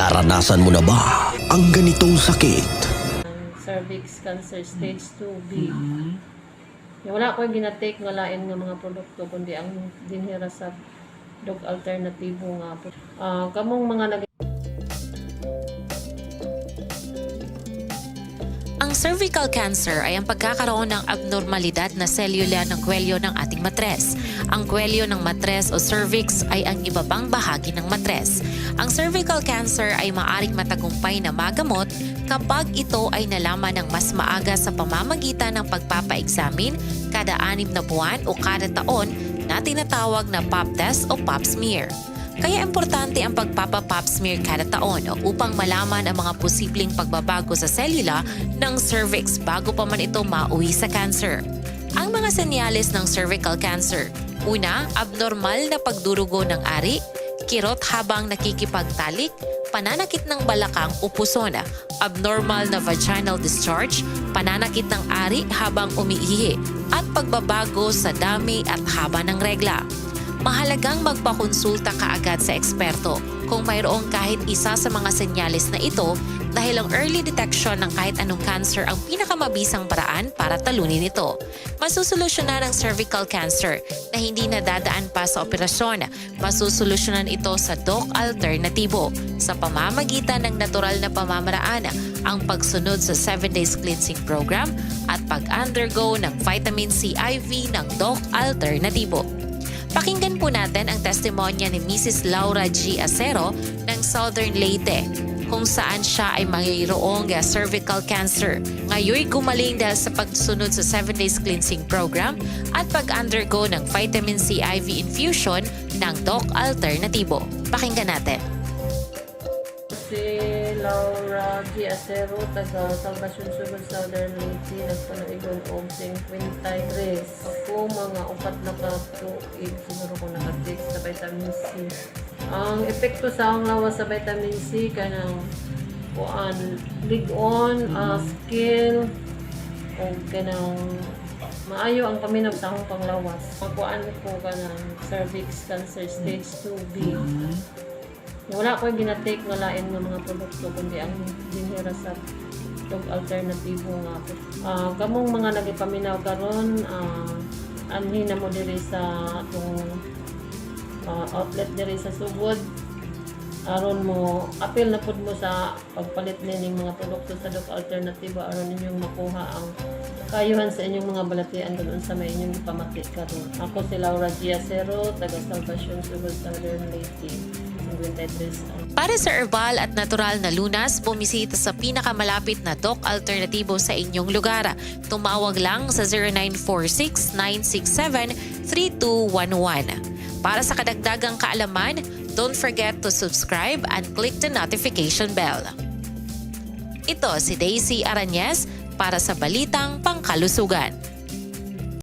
Naranasan mo na ba ang ganitong sakit? cervix cancer stage 2B. Yung wala ko ginatake nga lain nga mga produkto kundi ang dinhira sa dog alternatibo nga po. Ah, kamong mga nag Ang cervical cancer ay ang pagkakaroon ng abnormalidad na selula ng kwelyo ng ating matres. Ang kwelyo ng matres o cervix ay ang ibabang bahagi ng matres. Ang cervical cancer ay maaring matagumpay na magamot kapag ito ay nalaman ng mas maaga sa pamamagitan ng pagpapa-examine kada anim na buwan o kada taon na tinatawag na pap test o pap smear. Kaya importante ang pagpapa-pap smear kada taon upang malaman ang mga posibleng pagbabago sa selula ng cervix bago pa man ito mauwi sa cancer. Ang mga senyales ng cervical cancer. Una, abnormal na pagdurugo ng ari, kirot habang nakikipagtalik, pananakit ng balakang o puson, abnormal na vaginal discharge, pananakit ng ari habang umiihi, at pagbabago sa dami at haba ng regla. Mahalagang magpakonsulta kaagad sa eksperto kung mayroong kahit isa sa mga senyales na ito dahil ang early detection ng kahit anong cancer ang pinakamabisang paraan para talunin ito. Masusolusyonan ang cervical cancer na hindi nadadaan pa sa operasyon. Masusolusyonan ito sa DOC alternatibo sa pamamagitan ng natural na pamamaraan ang pagsunod sa 7 days cleansing program at pag-undergo ng vitamin C IV ng DOC alternatibo. Pakinggan po natin ang testimonya ni Mrs. Laura G. Acero ng Southern Leyte kung saan siya ay mayroong uh, cervical cancer. Ngayon gumaling dahil sa pagsunod sa 7 days cleansing program at pag-undergo ng vitamin C IV infusion ng Doc Alternativo. Pakinggan natin. Si Laura G. Acero, taga Salvacion Sugod Southern Leyte, nagpanaigon og 53. Ako mga upat na ka tuig siguro ko nakatake sa vitamin C. Ang epekto sa akong lawas sa vitamin C kanang kuan lig-on, uh, skin, o kanang maayo ang paminag sa akong panglawas. Magkuan ko kanang cervix cancer stage 2B. Wala ko ginatake nga lain nga mga produkto kundi ang dinhira sa dog alternatibo nga po. Ah, kamong mga nagipaminaw karon ah anhin na mo diri sa atong ah, outlet diri sa sugod aron mo apil na pud mo sa pagpalit nining mga produkto sa dog alternatibo aron ninyong makuha ang kayuhan sa inyong mga balatian doon sa may inyong ipamati karon. Ako si Laura Giacero, taga Salvacion Sugod Southern Leyte. 53 Para sa herbal at natural na lunas, bumisita sa pinakamalapit na Doc Alternatibo sa inyong lugar. Tumawag lang sa 0946-967-3211. Para sa kadagdagang kaalaman, don't forget to subscribe and click the notification bell. Ito si Daisy Aranyes para sa Balitang Pangkalusugan.